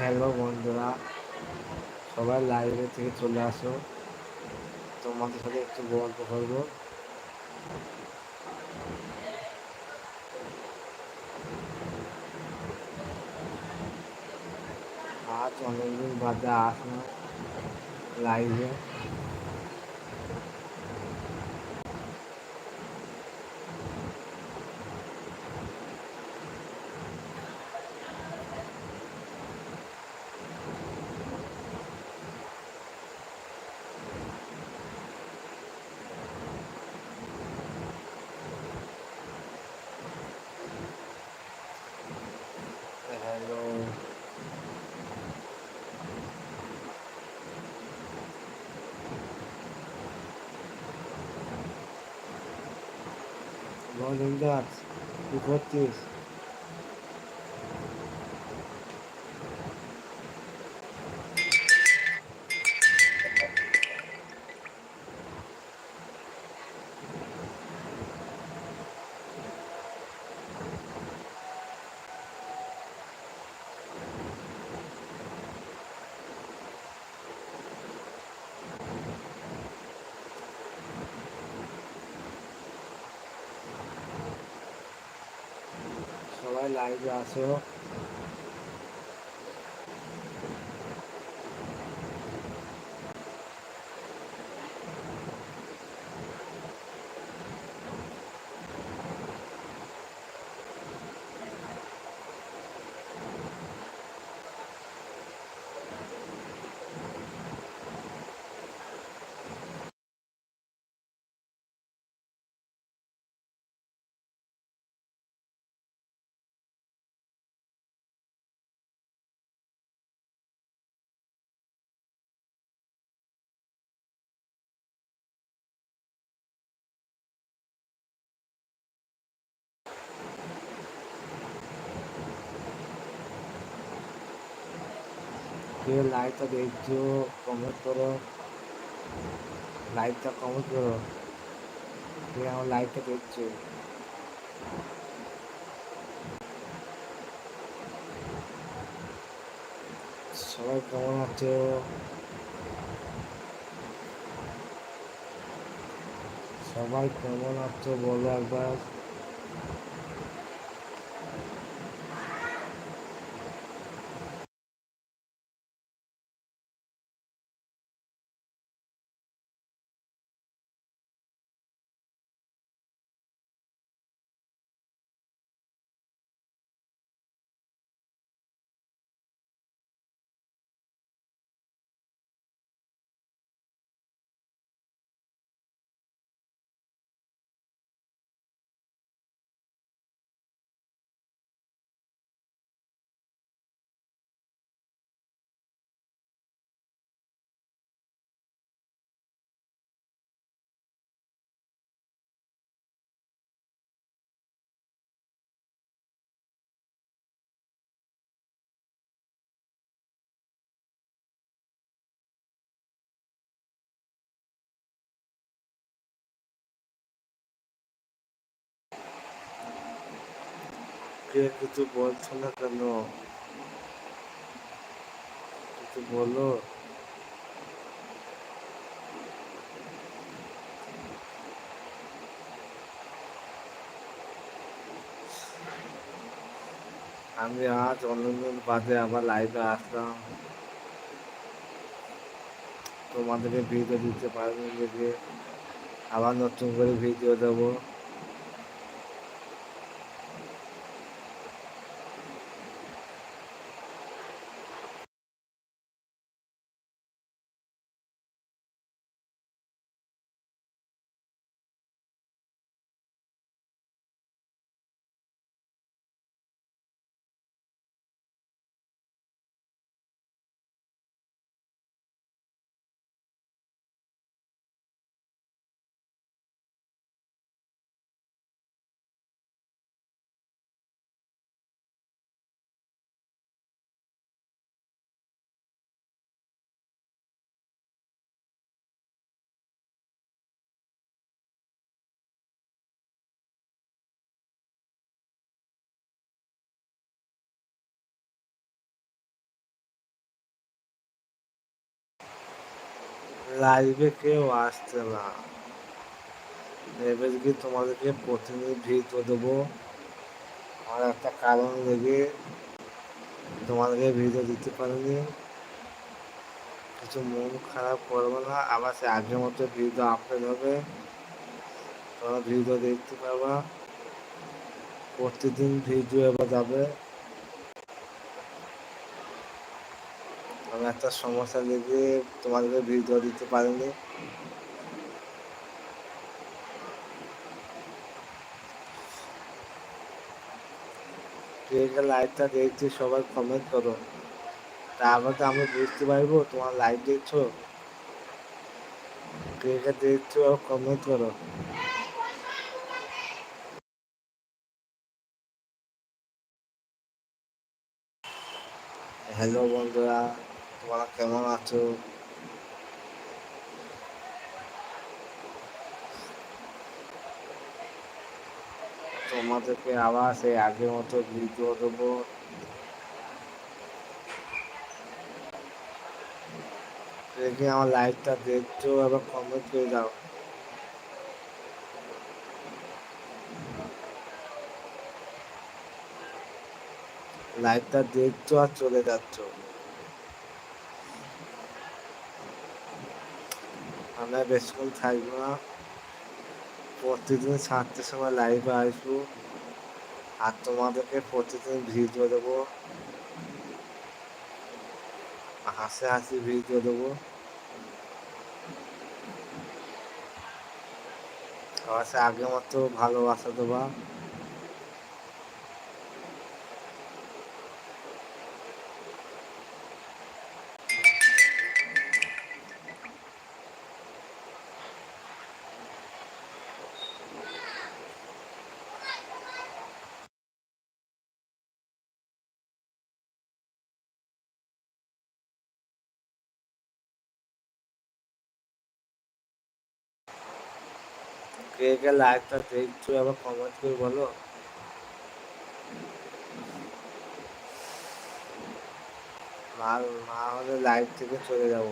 Hello বন্ধুরা, সবাই library থেকে চলে আসো। তোমাদের সাথে একটু গল্প করব। আজ অনেকদিন বাদে আসলাম লাইভে হ্যালো বন্ধুরা কি করছিস সবাই লাইভে আসো কে লাইভটা দেখছ? কমেন্ট করো। লাইভটা কমেন্ট করো। কে আমার লাইভটা দেখছ? সবাই কেমন আছো? সবাই কেমন আছো বলো একবার। কে কিছু বলছো না কেন? কিছু বলো। আমি আজ অনেকদিন বাদে আবার লাইভে আসলাম। তোমাদেরকে ভিডিও দিতে পারিনি দেখে। আবার নতুন করে ভিডিও দেবো। লাইভে কেউ আসছে না। এবার কি তোমাদেরকে প্রতিদিন ভিডিও দেবো? আমার একটা কারণ লেগে তোমাদেরকে ভিডিও দিতে পারিনি। কিছু মন খারাপ করব না, আবার সে আগের মতো ভিডিও আপলোড হবে। তোমরা ভিডিও দেখতে পাবা। প্রতিদিন ভিডিও এবার যাবে। আমি একটা সমস্যা লেগে তোমাদেরকে ভিডিও দিতে পারিনি। কে লাইভটা দেখছি, সবাই কমেন্ট করো। তারপর তো আমি বুঝতে পারব, তোমার লাইভ দেখছ? কে দেখছ কমেন্ট করো। হ্যালো বন্ধুরা। তোমরা কেমন আছো? তোমাদেরকে আবার সেই আগের মতো ভিডিও দেবো। দেখে আমার লাইভটা দেখছ এবার কমেন্ট করে দাও। লাইভটা দেখছ আর চলে যাচ্ছ। আমরা বেশিক্ষণ থাকব না। প্রতিদিন সাতটার সময় লাইভে আসব। আর তোমাদেরকে প্রতিদিন ভিডিও দেবো। হাসি হাসি ভিডিও দেবো। সে আগের মতো ভালোবাসা দেবা। কে কে লাইভটা দেখছ আবার কমেন্ট করে বলো। মা মা হলে লাইভ থেকে চলে যাব।